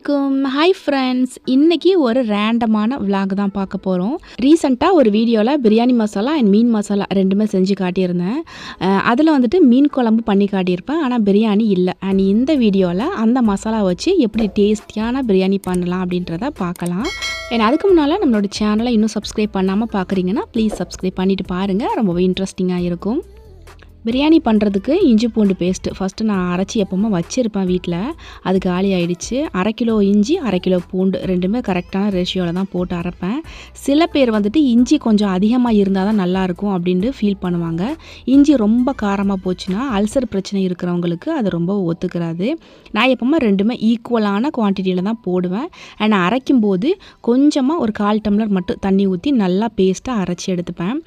அலைக்கும். Hi friends இன்றைக்கி ஒரு ரேண்டமான vlog தான் பார்க்க போகிறோம் ரீசெண்டாக ஒரு வீடியோவில் பிரியாணி மசாலா அண்ட் மீன் மசாலா ரெண்டுமே செஞ்சு காட்டியிருந்தேன். அதில் வந்துட்டு மீன் குழம்பு பண்ணி காட்டியிருப்பேன். ஆனால் பிரியாணி இல்லை. அண்ட் இந்த வீடியோவில் அந்த மசாலா வச்சு எப்படி டேஸ்டியான பிரியாணி பண்ணலாம் அப்படின்றத பார்க்கலாம். அண்ட் அதுக்கு முன்னால் நம்மளோட சேனலை இன்னும் சப்ஸ்கிரைப் பண்ணாமல் பார்க்குறீங்கன்னா ப்ளீஸ் சப்ஸ்கிரைப் பண்ணிவிட்டு பாருங்கள் ரொம்பவே இன்ட்ரெஸ்டிங்காக இருக்கும். பிரியாணி பண்ணுறதுக்கு இஞ்சி பூண்டு பேஸ்ட்டு ஃபஸ்ட்டு நான் அரைச்சி எப்போவுமே வச்சுருப்பேன் வீட்டில் அது காலி ஆயிடுச்சு. அரை கிலோ இஞ்சி அரை கிலோ பூண்டு ரெண்டுமே கரெக்டான ரேஷியோவில் தான் போட்டு அரைப்பேன். சில பேர் வந்துட்டு இஞ்சி கொஞ்சம் அதிகமாக இருந்தால் தான் நல்லாயிருக்கும் அப்படின்ட்டு ஃபீல் பண்ணுவாங்க. இஞ்சி ரொம்ப காரமாக போச்சுன்னா அல்சர் பிரச்சனை இருக்கிறவங்களுக்கு அது ரொம்ப ஒத்துக்கிறாது. நான் எப்போவுமே ரெண்டுமே ஈக்குவலான குவான்டிட்டியில் தான் போடுவேன். அண்ட் அரைக்கும் போது கொஞ்சமாக ஒரு கால் டம்ளர் மட்டும் தண்ணி ஊற்றி நல்லா பேஸ்ட்டாக அரைச்சி எடுத்துப்பேன்.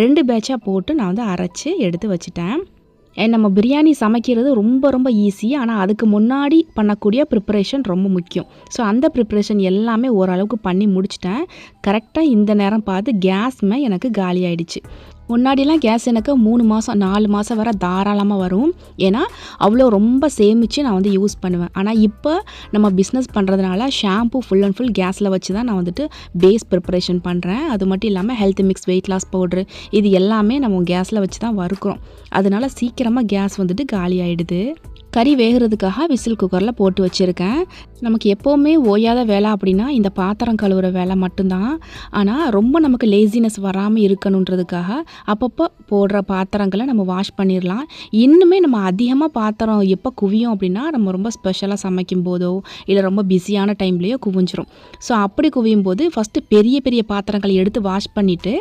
ரெண்டு பேட்சாக போட்டு நான் வந்து அரைச்சி எடுத்து வச்சுட்டேன். நம்ம பிரியாணி சமைக்கிறது ரொம்ப ரொம்ப ஈஸி ஆனால் அதுக்கு முன்னாடி பண்ணக்கூடிய ப்ரிப்பரேஷன் ரொம்ப முக்கியம். ஸோ அந்த ப்ரிப்பரேஷன் எல்லாமே ஓரளவுக்கு பண்ணி முடிச்சிட்டேன். கரெக்டாக இந்த நேரம் பார்த்து கேஸுமே எனக்கு காலி ஆயிடுச்சு முன்னாடிலாம் கேஸ் எனக்கு மூணு மாதம் நாலு மாதம் வர தாராளமாக வரும். ஏன்னா அவ்வளோ ரொம்ப சேமித்து நான் வந்து யூஸ் பண்ணுவேன். ஆனால் இப்போ நம்ம பிஸ்னஸ் பண்ணுறதுனால ஷாம்பு ஃபுல் அண்ட் ஃபுல் கேஸில் வச்சு தான் நான் வந்துட்டு பேஸ் ப்ரிப்பரேஷன் பண்ணுறேன் அது மட்டும் இல்லாமல் health mix weight loss powder இது எல்லாமே நம்ம கேஸில் வச்சு தான் வறுக்கிறோம். அதனால சீக்கிரமாக கேஸ் வந்துட்டு காலி ஆகிடுது கறி வேகிறதுக்காக விசில் குக்கரில் போட்டு வச்சுருக்கேன். நமக்கு எப்போவுமே ஓயாத வேலை அப்படின்னா இந்த பாத்திரம் கழுவுற வேலை மட்டும்தான். ஆனால் ரொம்ப நமக்கு லேசினஸ் வராமல் இருக்கணுன்றதுக்காக அப்பப்போ போடுற பாத்திரங்களை நம்ம வாஷ் பண்ணிடலாம். இன்னுமே நம்ம அதிகமாக பாத்திரம் எப்போ குவியும் அப்படின்னா நம்ம ரொம்ப ஸ்பெஷலாக சமைக்கும் போதோ இல்லை ரொம்ப பிஸியான டைம்லேயோ குவிஞ்சிரும். ஸோ அப்படி குவியும் போது ஃபஸ்ட்டு பெரிய பெரிய பாத்திரங்களை எடுத்து வாஷ் பண்ணிவிட்டு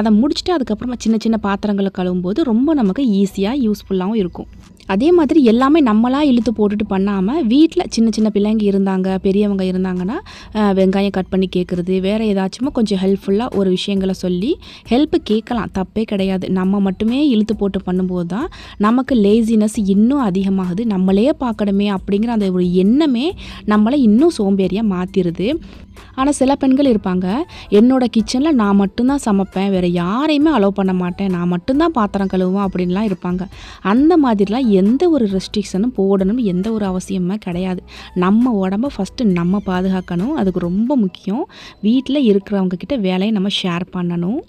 அதை முடிச்சுட்டு அதுக்கப்புறமா சின்ன சின்ன பாத்திரங்களை கழுவும் போது ரொம்ப நமக்கு ஈஸியாக யூஸ்ஃபுல்லாகவும் இருக்கும். அதே மாதிரி எல்லாமே நம்மளா இழுத்து போட்டுட்டு பண்ணாமல் வீட்டில் சின்ன சின்ன பிள்ளைங்க இருந்தாங்க பெரியவங்க இருந்தாங்கன்னா வெங்காயம் கட் பண்ணி கேட்குறது வேறு ஏதாச்சும் கொஞ்சம் ஹெல்ப்ஃபுல்லாக ஒரு விஷயங்களை சொல்லி ஹெல்ப் கேட்கலாம் தப்பே கிடையாது. நம்ம மட்டுமே இழுத்து போட்டு பண்ணும்போது தான் நமக்கு லேசினஸ் இன்னும் அதிகமாகுது. நம்மளே பார்க்கணுமே அப்படிங்கிற அந்த ஒரு எண்ணமே நம்மளை இன்னும் சோம்பேறியாக மாற்றிடுது ஆனால் சில பெண்கள் இருப்பாங்க என்னோட கிச்சனில் நான் மட்டும்தான் சமைப்பேன் வேறு யாரையுமே அலோவ் பண்ண மாட்டேன் நான் மட்டும்தான் பாத்திரம் கழுவுவேன் அப்படின்லாம் இருப்பாங்க. அந்த மாதிரிலாம் எந்த ஒரு ரெஸ்ட்ரிக்ஷனும் போடணும் எந்த ஒரு அவசியமே கிடையாது. நம்ம உடம்ப ஃபஸ்ட்டு நம்ம பாதுகாக்கணும் அதுக்கு ரொம்ப முக்கியம். வீட்டில் இருக்கிறவங்க கிட்ட வேலையை நம்ம ஷேர் பண்ணணும்.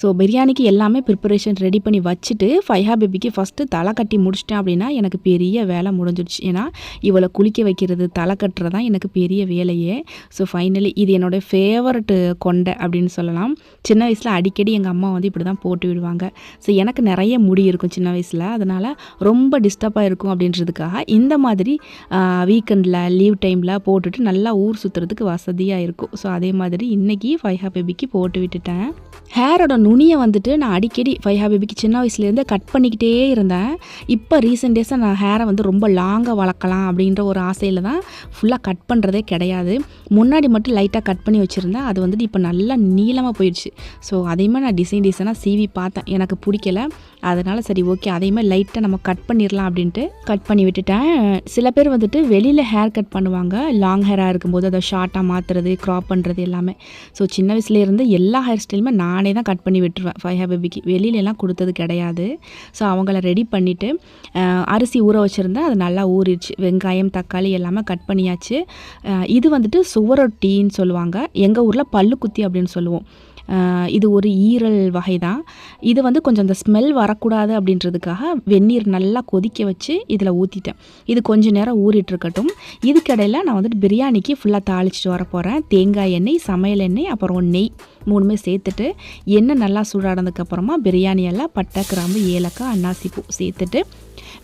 ஸோ பிரியாணிக்கு எல்லாமே ப்ரிப்பரேஷன் ரெடி பண்ணி வச்சுட்டு ஃபைஹா பேபிக்கு ஃபஸ்ட்டு தலை கட்டி முடிச்சிட்டேன் அப்படின்னா எனக்கு பெரிய வேலை முடிஞ்சிடுச்சு. ஏன்னா இவளை குளிக்க வைக்கிறது தலை கட்டுறது தான் எனக்கு பெரிய வேலையே. ஸோ ஃபைனலி இது என்னோடய ஃபேவரட்டு கொண்டை அப்படின்னு சொல்லலாம். சின்ன வயசில் அடிக்கடி எங்கள் அம்மா வந்து இப்படி தான் போட்டு விடுவாங்க. ஸோ எனக்கு நிறைய முடி இருக்கும் சின்ன வயசில். அதனால் ரொம்ப டிஸ்டர்பாக இருக்கும் அப்படின்றதுக்காக இந்த மாதிரி வீக்கெண்டில் லீவ் டைமில் போட்டுட்டு நல்லா ஊர் சுற்றுறதுக்கு வசதியாக இருக்கும். ஸோ அதே மாதிரி இன்றைக்கி ஃபைஹா பேபிக்கு போட்டு விட்டுட்டேன். ஹேரோட நுனியை வந்துட்டு நான் அடிக்கடி ஃபைஹா பேபிக்கு சின்ன வயசுலேருந்தே கட் பண்ணிக்கிட்டே இருந்தேன். இப்போ ரீசெண்ட் டேஸாக நான் ஹேரை வந்து ரொம்ப லாங்காக வளர்க்கலாம் அப்படின்ற ஒரு ஆசையில் தான் ஃபுல்லாக கட் பண்ணுறதே கிடையாது. முன்னாடி மட்டும் லைட்டாக கட் பண்ணி வச்சுருந்தேன். அது வந்துட்டு இப்போ நல்லா நீளமாக போயிடுச்சு. ஸோ அதையுமே நான் டிசைன் டிசைனாக சீவி பார்த்தேன். எனக்கு பிடிக்கல. அதனால் சரி ஓகே அதையுமே லைட்டாக நம்ம கட் பண்ணிடலாம் அப்படின்ட்டு கட் பண்ணி விட்டுட்டேன். சில பேர் வந்துட்டு வெளியில் ஹேர் கட் பண்ணுவாங்க. லாங் ஹேராக இருக்கும்போது அதை ஷார்ட்டாக மாற்றுறது க்ராப் பண்ணுறது எல்லாமே. ஸோ சின்ன வயசுலேருந்து எல்லா ஹேர் ஸ்டைலுமே நானே தான் கட் பண்ணி விட்டுருவேன். ஃபைவ் ஹேர் பேபிக்கு வெளியிலலாம் கொடுத்தது கிடையாது. ஸோ அவங்கள ரெடி பண்ணிவிட்டு அரிசி ஊற வச்சுருந்தேன். அது நல்லா ஊறிடுச்சு. வெங்காயம் தக்காளி எல்லாமே கட் பண்ணியாச்சு. இது வந்துட்டு சுவரொட்டின்னு சொல்லுவாங்க. எங்கள் ஊரில் பல்லுக்குத்தி அப்படின்னு சொல்லுவோம். இது ஒரு ஈரல் வகை தான் இது வந்து கொஞ்சம் அந்த ஸ்மெல் வரக்கூடாது அப்படின்றதுக்காக வெந்நீர் நல்லா கொதிக்க வச்சு இதில் ஊற்றிட்டேன் இது கொஞ்ச நேரம் ஊறிட்டு இருக்கட்டும் நான் வந்துட்டு பிரியாணிக்கு ஃபுல்லாக தாளிச்சிட்டு வர போகிறேன் தேங்காய் எண்ணெய் சமையல் எண்ணெய் அப்புறம் நெய் மூணுமே சேர்த்துட்டு எண்ணெய் நல்லா சூடானதுக்கப்புறமா பிரியாணியெல்லாம் பட்டை கிராம்பு ஏலக்காய் அன்னாசி பூ சேர்த்துட்டு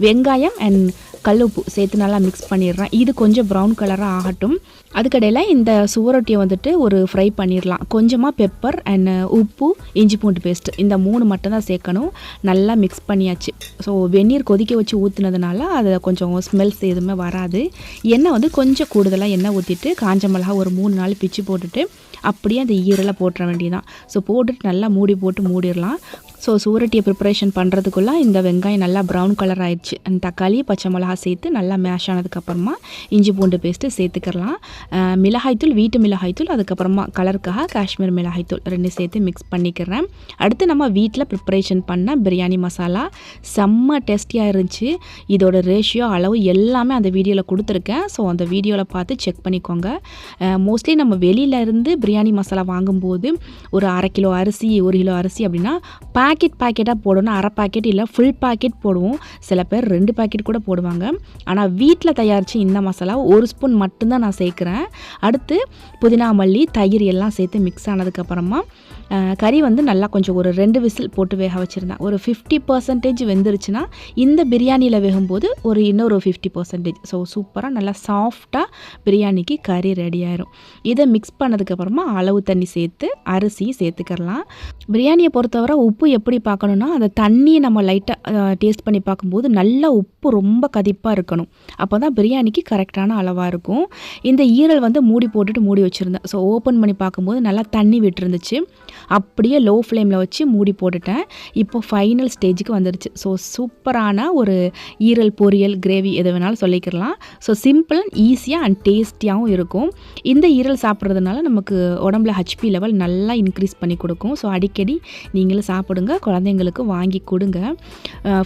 வெங்காயம் அண்ட் கல்லுப்பு சேர்த்து நல்லா மிக்ஸ் பண்ணிடுறேன். இது கொஞ்சம் ப்ரௌன் கலராக ஆகட்டும். அதுக்கடையில் இந்த சுவரொட்டியை வந்துட்டு ஒரு ஃப்ரை பண்ணிடலாம். கொஞ்சமாக பெப்பர் அண்ட் உப்பு இஞ்சி பூண்டு பேஸ்ட் இந்த மூணு மட்டும்தான் சேர்க்கணும். நல்லா மிக்ஸ் பண்ணியாச்சு. ஸோ வெந்நீர் கொதிக்க வச்சு ஊற்றுனதுனால அது கொஞ்சம் ஸ்மெல்ஸ் எதுவுமே வராது. எண்ணெய் வந்து கொஞ்சம் கூடுதலாக எண்ணெய் ஊற்றிட்டு காஞ்ச மிளகா ஒரு மூணு நாள் பிச்சு போட்டுட்டு அப்படியே அந்த ஈரலை போட்டுற வேண்டியதான் ஸோ போட்டுட்டு நல்லா மூடி போட்டு மூடிடலாம். ஸோ சூரட்டியை ப்ரிப்பரேஷன் பண்ணுறதுக்குள்ளே இந்த வெங்காயம் நல்லா ப்ரௌன் கலர் ஆயிடுச்சு. அந்த தக்காளி பச்சை மிளகா சேர்த்து நல்லா மேஷ் ஆனதுக்கப்புறமா இஞ்சி பூண்டு பேஸ்ட்டு சேர்த்துக்கலாம். மிளகாய்த்தூள் வீட்டு மிளகாய்த்தூள் அதுக்கப்புறமா கலருக்காக காஷ்மீர் மிளகாய்த்தூள் ரெண்டு சேர்த்து மிக்ஸ் பண்ணிக்கிறேன். அடுத்து நம்ம வீட்டில் ப்ரிப்பரேஷன் பண்ண பிரியாணி மசாலா. செம்ம டேஸ்டியாக இருந்துச்சு. இதோட ரேஷியோ அளவு எல்லாமே அந்த வீடியோவில் கொடுத்துருக்கேன். ஸோ அந்த வீடியோவில் பார்த்து செக் பண்ணிக்கோங்க. மோஸ்ட்லி நம்ம வெளியில இருந்து பிரியாணி மசாலா வாங்கும்போது ஒரு அரை கிலோ அரிசி ஒரு கிலோ அரிசி அப்படின்னா பாக்கெட் பாக்கெட்டாக போடணும். அரை பாக்கெட் இல்லை ஃபுல் பாக்கெட் போடுவோம். சில பேர் ரெண்டு பாக்கெட் கூட போடுவாங்க. ஆனால் வீட்டில் தயாரித்து இந்த மசாலா ஒரு ஸ்பூன் மட்டும்தான் நான் சேர்க்குறேன். அடுத்து புதினா மல்லி தயிர் எல்லாம் சேர்த்து மிக்ஸ் ஆனதுக்கப்புறமா கறி வந்து நல்லா கொஞ்சம் ஒரு ரெண்டு விசில் போட்டு வேக வச்சுருந்தேன். ஒரு ஃபிஃப்டி பர்சன்டேஜ் வெந்துருச்சுன்னா இந்த பிரியாணியில் வேகும்போது ஒரு இன்னொரு ஃபிஃப்டி பர்சன்டேஜ் ஸோ சூப்பராக நல்லா சாஃப்டாக பிரியாணிக்கு கறி ரெடி ஆயிரும். இதை மிக்ஸ் பண்ணதுக்கப்புறமா அளவு தண்ணி சேர்த்து அரிசியும் சேர்த்துக்கிறலாம். பிரியாணியை பொறுத்தவரை உப்பு எப்படி பார்க்கணுன்னா அந்த தண்ணியை நம்ம லைட்டாக டேஸ்ட் பண்ணி பார்க்கும்போது நல்லா உப்பு ரொம்ப கதிப்பாக இருக்கணும். அப்போ தான் பிரியாணிக்கு கரெக்டான அளவாக இருக்கும். இந்த ஈரல் வந்து மூடி போட்டுட்டு மூடி வச்சுருந்தேன். ஸோ ஓப்பன் பண்ணி பார்க்கும்போது நல்லா தண்ணி விட்டுருந்துச்சு. அப்படியே லோ ஃப்ளேமில் வச்சு மூடி போட்டுட்டேன். இப்போ ஃபைனல் ஸ்டேஜுக்கு வந்துருச்சு. ஸோ சூப்பரான ஒரு ஈரல் பொரியல் கிரேவி எது வேணாலும் சொல்லிக்கிறலாம் ஸோ சிம்பிள் ஈஸியாக அண்ட் டேஸ்டியாகவும் இருக்கும். இந்த ஈரல் சாப்பிட்றதுனால நமக்கு உடம்புல ஹச்பி லெவல் நல்லா இன்க்ரீஸ் பண்ணி கொடுக்கும். ஸோ அடிக்கடி நீங்களும் சாப்பிடுங்க. குழந்தைங்களுக்கு வாங்கி கொடுங்க.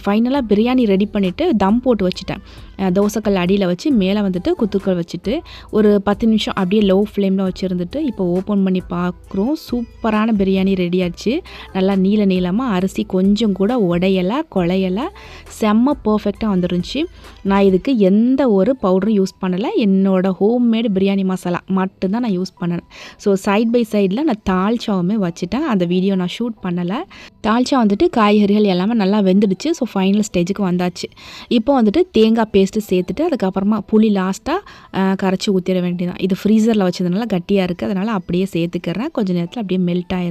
ஃபைனலாக பிரியாணி ரெடி பண்ணிவிட்டு தம் போட்டு வச்சுட்டேன். தோசைக்கல் அடியில் வச்சு மேலே வந்துட்டு குத்துக்கள் வச்சுட்டு ஒரு பத்து நிமிஷம் அப்படியே லோ ஃப்ளேமில் வச்சுருந்துட்டு இப்போ ஓப்பன் பண்ணி பார்க்குறோம். சூப்பரான பிரியாணி ரெடி ஆச்சு நல்லா நீல நீளமாக அரிசி கொஞ்சம் கூட உடையலை குழையலை. செம்ம பர்ஃபெக்டாக வந்துருந்துச்சு. நான் இதுக்கு எந்த ஒரு பவுடரும் யூஸ் பண்ணலை. என்னோடய ஹோம்மேடு பிரியாணி மசாலா மட்டும்தான் நான் யூஸ் பண்ணேன் ஸோ சைட் பை சைடில் நான் தால்ச்சாவுமே வச்சுட்டேன். அந்த வீடியோ நான் ஷூட் பண்ணலை. தால்ச்சா வந்துட்டு காய்கறிகள் எல்லாமே நல்லா வெந்துடுச்சு. ஸோ ஃபைனல் ஸ்டேஜுக்கு வந்தாச்சு. இப்போ வந்துட்டு தேங்காய் பேஸ்ட்டு சேர்த்துட்டு அதுக்கப்புறமா புளி லாஸ்ட்டாக கரைச்சி ஊற்றிட வேண்டியதான் இது ஃப்ரீசரில் வச்சதுனால கட்டியாக இருக்குது அதனால் அப்படியே சேர்த்துக்கிறேன். கொஞ்சம் நேரத்தில் அப்படியே மெல்ட் ஆயிரும்.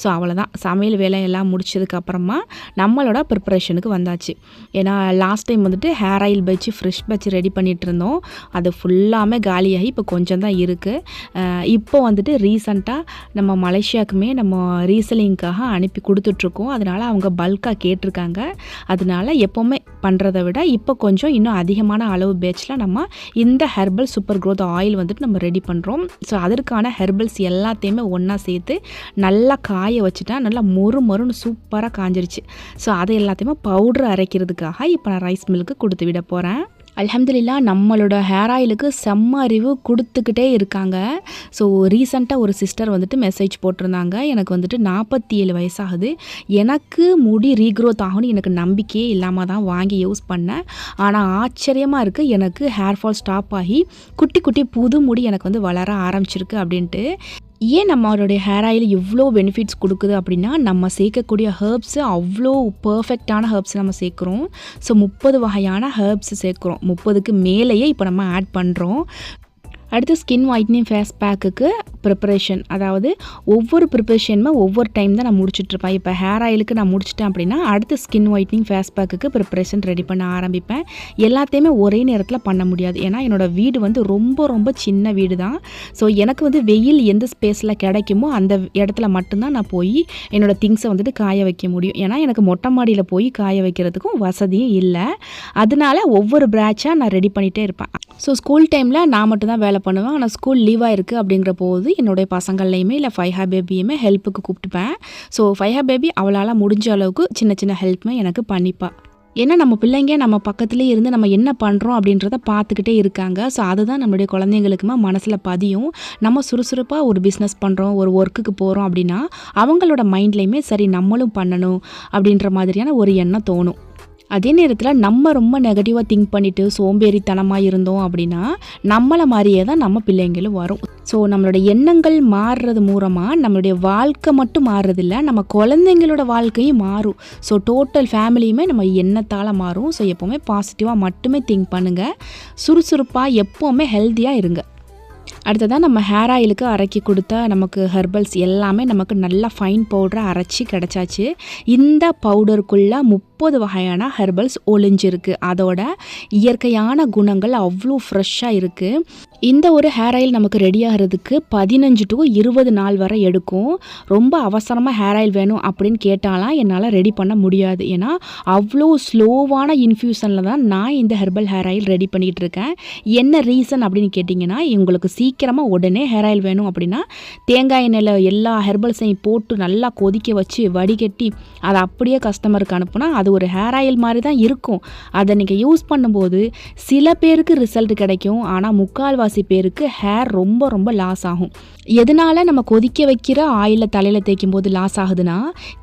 ஸோ அவ்வளோதான் சமையல் வேலையெல்லாம் முடிச்சதுக்கப்புறமா நம்மளோட ப்ரிப்பரேஷனுக்கு வந்தாச்சு. ஏன்னா லாஸ்ட் டைம் வந்துட்டு ஹேர் ஆயில் பச்சு ஃப்ரெஷ் பச்சு ரெடி பண்ணிகிட்டு இருந்தோம் அது ஃபுல்லாமே காலியாகி இப்போ கொஞ்சம் தான் இருக்குது இப்போ வந்துட்டு ரீசண்டாக நம்ம மலேசியாவுக்குமே நம்ம ரீசெல்லிங்க்காக அனுப்பி கொடுத்துட்ருக்கோம். அதனால் அவங்க பல்காக கேட்டிருக்காங்க. அதனால எப்போவுமே பண்ணுறதை விட இப்போ கொஞ்சம் இன்னும் அதிகமான அளவு பேட்சில் நம்ம இந்த ஹெர்பல் சூப்பர் க்ரோத் ஆயில் வந்துட்டு நம்ம ரெடி பண்ணுறோம் ஸோ அதற்கான ஹெர்பல்ஸ் எல்லாத்தையுமே ஒன்றா சேர்த்து நல்லா காய வச்சுட்டா நல்லா மொறு மொறுன்னு சூப்பராக காஞ்சிருச்சு. ஸோ அதை எல்லாத்தையுமே பவுட்ரு அரைக்கிறதுக்காக இப்போ நான் ரைஸ் மில்க்கு கொடுத்து விட போகிறேன் அலமதுல்லா நம்மளோட ஹேர் ஆயிலுக்கு செம்ம அறிவு கொடுத்துக்கிட்டே இருக்காங்க. ஸோ ரீசண்டாக ஒரு சிஸ்டர் வந்துட்டு மெசேஜ் போட்டிருந்தாங்க. எனக்கு வந்துட்டு நாற்பத்தி ஏழு வயசாகுது. எனக்கு முடி ரீக்ரோத் ஆகும்னு எனக்கு நம்பிக்கையே இல்லாமல் தான் வாங்கி யூஸ் பண்ணேன். ஆனால் ஆச்சரியமாக இருக்குது எனக்கு ஹேர் ஃபால் ஸ்டாப் ஆகி குட்டி குட்டி புது முடி எனக்கு வந்து வளர ஆரம்பிச்சிருக்கு அப்படின்ட்டு. ஏன் நம்மளுடைய ஹேர் ஆயில் இவ்வளோ பெனிஃபிட்ஸ் கொடுக்குது அப்படின்னா நம்ம சேர்க்கக்கூடிய ஹெர்ப்ஸு அவ்வளோ பர்ஃபெக்டான ஹெர்ப்ஸ் நம்ம சேர்க்குறோம். ஸோ முப்பது வகையான ஹெர்ப்ஸ் சேர்க்குறோம். முப்பதுக்கு மேலேயே இப்போ நம்ம ஆட் பண்ணுறோம் அடுத்து ஸ்கின் ஒயிட்னிங் ஃபேஸ் பேக்குக்கு ப்ரிப்பரேஷன் அதாவது ஒவ்வொரு ப்ரிப்பரேஷனுமே ஒவ்வொரு டைம் தான் நான் முடிச்சுட்ருப்பேன் இப்போ ஹேர் ஆயிலுக்கு நான் முடிச்சிட்டேன் அப்படின்னா அடுத்து ஸ்கின் ஒயிட்னிங் ஃபேஸ் பேக்குக்கு ப்ரிப்பரேஷன் ரெடி பண்ண ஆரம்பிப்பேன். எல்லாத்தையுமே ஒரே நேரத்தில் பண்ண முடியாது. ஏன்னா என்னோடய வீடு வந்து ரொம்ப ரொம்ப சின்ன வீடு தான் ஸோ எனக்கு வந்து வெயில் எந்த ஸ்பேஸில் கிடைக்குமோ அந்த இடத்துல மட்டும்தான் நான் போய் என்னோடய திங்ஸை வந்துட்டு காய வைக்க முடியும். ஏன்னா எனக்கு மொட்டை மாடியில் போய் காய வைக்கிறதுக்கும் வசதியும் இல்லை. அதனால ஒவ்வொரு பிராட்சாக நான் ரெடி பண்ணிகிட்டே இருப்பேன். ஸோ ஸ்கூல் டைமில் நான் மட்டும் தான் வேலை பண்ணுவேன். ஆனால் ஸ்கூல் லீவாக இருக்குது அப்படிங்கிற போது என்னுடைய பசங்கள்லையுமே இல்லை ஃபைஹா பேபியுமே ஹெல்ப்புக்கு கூப்பிட்டுப்பேன். ஸோ ஃபைஹா பேபி அவளால் முடிஞ்ச அளவுக்கு சின்ன சின்ன ஹெல்ப்புமே எனக்கு பண்ணிப்பா. ஏன்னா நம்ம பிள்ளைங்க நம்ம பக்கத்துலேயே இருந்து நம்ம என்ன பண்ணுறோம் அப்படின்றத பார்த்துக்கிட்டே இருக்காங்க. ஸோ அதுதான் நம்மளுடைய குழந்தைங்களுக்குமே மனசில் பதியும். நம்ம சுறுசுறுப்பாக ஒரு பிஸ்னஸ் பண்ணுறோம் ஒரு ஒர்க்குக்கு போகிறோம் அப்படின்னா அவங்களோட மைண்ட்லேயுமே சரி நம்மளும் பண்ணணும் அப்படின்ற மாதிரியான ஒரு எண்ணம் தோணும். அதே நேரத்தில் நம்ம ரொம்ப நெகட்டிவாக திங்க் பண்ணிவிட்டு சோம்பேறித்தனமாக இருந்தோம் அப்படின்னா நம்மளை மாதிரியே தான் நம்ம பிள்ளைங்களும் வரும். ஸோ நம்மளோட எண்ணங்கள் மாறுறது மூலமாக நம்மளுடைய வாழ்க்கை மட்டும் மாறுறதில்ல நம்ம குழந்தைங்களோட வாழ்க்கையும் மாறும். ஸோ டோட்டல் ஃபேமிலியுமே நம்ம எண்ணத்தால் மாறும். ஸோ எப்போவுமே பாசிட்டிவாக மட்டுமே திங்க் பண்ணுங்கள் சுறுசுறுப்பாக எப்போவுமே ஹெல்த்தியாக இருங்க. அடுத்ததாக நம்ம ஹேர் ஆயிலுக்கு அரைக்கி கொடுத்தா நமக்கு ஹெர்பல்ஸ் எல்லாமே நமக்கு நல்லா ஃபைன் பவுடராக அரைச்சி கிடச்சாச்சு. இந்த பவுடருக்குள்ளே முப்பது வகையான ஹெர்பல்ஸ் ஒளிஞ்சிருக்கு. அதோட இயற்கையான குணங்கள் அவ்வளோ ஃப்ரெஷ்ஷாக இருக்குது இந்த ஒரு ஹேர் ஆயில் நமக்கு ரெடி ஆகிறதுக்கு பதினஞ்சு டு இருபது நாள் வரை எடுக்கும். ரொம்ப அவசரமாக ஹேர் ஆயில் வேணும் அப்படின்னு கேட்டாலாம் என்னால் ரெடி பண்ண முடியாது. ஏன்னா அவ்வளோ ஸ்லோவான இன்ஃப்யூஷனில் தான் நான் இந்த ஹெர்பல் ஹேர் ஆயில் ரெடி பண்ணிகிட்டு இருக்கேன். என்ன ரீசன் அப்படின்னு கேட்டிங்கன்னா உங்களுக்கு சீக்கிரமாக உடனே ஹேர் ஆயில் வேணும் அப்படின்னா தேங்காய் எண்ணெயில் எல்லா ஹெர்பல்ஸையும் போட்டு நல்லா கொதிக்க வச்சு வடிகட்டி அதை அப்படியே கஸ்டமருக்கு அனுப்புனா அது ஒரு ஹேர் ஆயில் மாதிரி தான் இருக்கும். அதை நீங்கள் யூஸ் பண்ணும்போது சில பேருக்கு ரிசல்ட் கிடைக்கும். ஆனால் முக்கால்வாசி பேருக்கு ஹேர் ரொம்ப ரொம்ப லாஸ் ஆகும். எதனால நம்ம கொதிக்க வைக்கிற ஆயிலில் தலையில் தேய்க்கும் போது லாஸ் ஆகுதுன்னா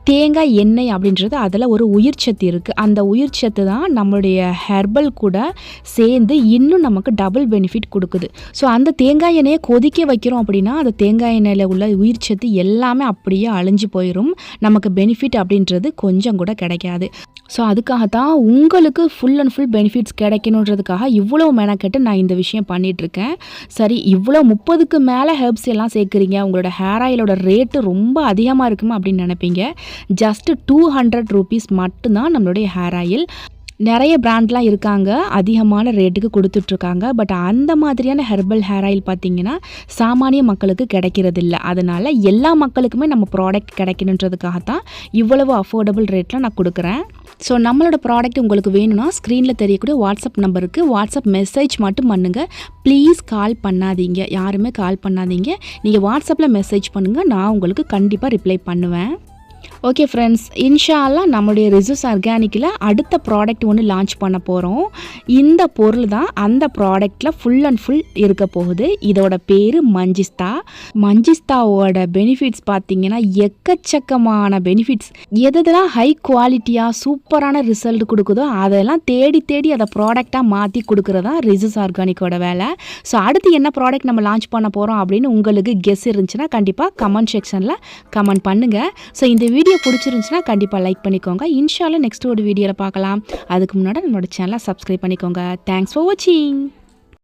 தேங்காய் எண்ணெய் அப்படின்றது அதில் ஒரு உயிர் சத்து இருக்குது அந்த உயிர் சத்து தான் நம்மளுடைய ஹெர்பல் கூட சேர்ந்து இன்னும் நமக்கு டபுள் பெனிஃபிட் கொடுக்குது. ஸோ அந்த தேங்காய் எண்ணெயை கொதிக்க வைக்கிறோம் அப்படின்னா அந்த தேங்காய் எண்ணெயில் உள்ள உயிர் சத்து எல்லாமே அப்படியே அழிஞ்சு போயிடும் நமக்கு பெனிஃபிட் அப்படின்றது கொஞ்சம் கூட கிடைக்காது. ஸோ அதுக்காக தான் உங்களுக்கு ஃபுல் அண்ட் ஃபுல் பெனிஃபிட்ஸ் கிடைக்கணுன்றதுக்காக இவ்வளோ மெனக்கெட்டு நான் இந்த விஷயம் பண்ணிகிட்ருக்கேன் சரி இவ்வளோ முப்பதுக்கு மேலே ஹெர்ப்ஸ் எல்லாம் சேர்க்குறீங்க. உங்களோட ஹேர் ஆயிலோட ரேட்டு ரொம்ப அதிகமாக இருக்குமா அப்படின்னு நினைப்பீங்க. ஜஸ்ட்டு டூ ஹண்ட்ரட் ருபீஸ் மட்டும்தான் நம்மளுடைய ஹேர் ஆயில் நிறைய பிராண்ட்லாம் இருக்காங்க. அதிகமான ரேட்டுக்கு கொடுத்துட்ருக்காங்க. பட் அந்த மாதிரியான ஹெர்பல் ஹேர் ஆயில் பார்த்தீங்கன்னா சாமானிய மக்களுக்கு கிடைக்கிறதில்ல. அதனால் எல்லா மக்களுக்குமே நம்ம ப்ராடக்ட் கிடைக்கணுன்றதுக்காக தான் இவ்வளவு அஃபோர்டபுள் ரேட்டில் நான் கொடுக்குறேன். ஸோ நம்மளோட ப்ராடக்ட் உங்களுக்கு வேணும்னா ஸ்க்ரீனில் தெரியக்கூடிய வாட்ஸ்அப் நம்பருக்கு வாட்ஸ்அப் மெசேஜ் மட்டும் பண்ணுங்கள் ப்ளீஸ் கால் பண்ணாதீங்க. யாருமே கால் பண்ணாதீங்க. நீங்கள் வாட்ஸ்அப்பில் மெசேஜ் பண்ணுங்கள் நான் உங்களுக்கு கண்டிப்பாக ரிப்ளை பண்ணுவேன். ஓகே ஃப்ரெண்ட்ஸ் இன்ஷால்லாம் நம்மளுடைய ரிசூஸ் ஆர்கானிக்கில் அடுத்த ப்ராடக்ட் ஒன்று லான்ச் பண்ண போகிறோம் இந்த பொருள் தான் அந்த ப்ராடக்டில் ஃபுல் அண்ட் ஃபுல் இருக்க போகுது. இதோட பேர் மஞ்சிஸ்தா. மஞ்சிஸ்தாவோட பெனிஃபிட்ஸ் பார்த்தீங்கன்னா எக்கச்சக்கமான பெனிஃபிட்ஸ் எதெல்லாம் ஹை குவாலிட்டியாக சூப்பரான ரிசல்ட் கொடுக்குதோ அதெல்லாம் தேடி தேடி அதை ப்ராடக்டாக மாற்றி கொடுக்குறதா ரிசூஸ் ஆர்கானிக்கோட வேலை. ஸோ அடுத்து என்ன ப்ராடக்ட் நம்ம லான்ச் பண்ண போகிறோம் அப்படின்னு உங்களுக்கு கெஸ் இருந்துச்சுன்னா கண்டிப்பாக கமெண்ட் செக்ஷனில் கமெண்ட் பண்ணுங்கள் ஸோ இந்த வீடியோ பிடிச்சிருந்துச்சுன்னா கண்டிப்பாக லைக் பண்ணிக்கோங்க. இன்ஷால்ல நெக்ஸ்ட் ஒரு வீடியோவில் பார்க்கலாம். அதுக்கு முன்னாடி நம்மளோட சேனலை சப்ஸ்கிரைப் பண்ணிக்கோங்க. தேங்க்ஸ் ஃபார் வாட்சிங்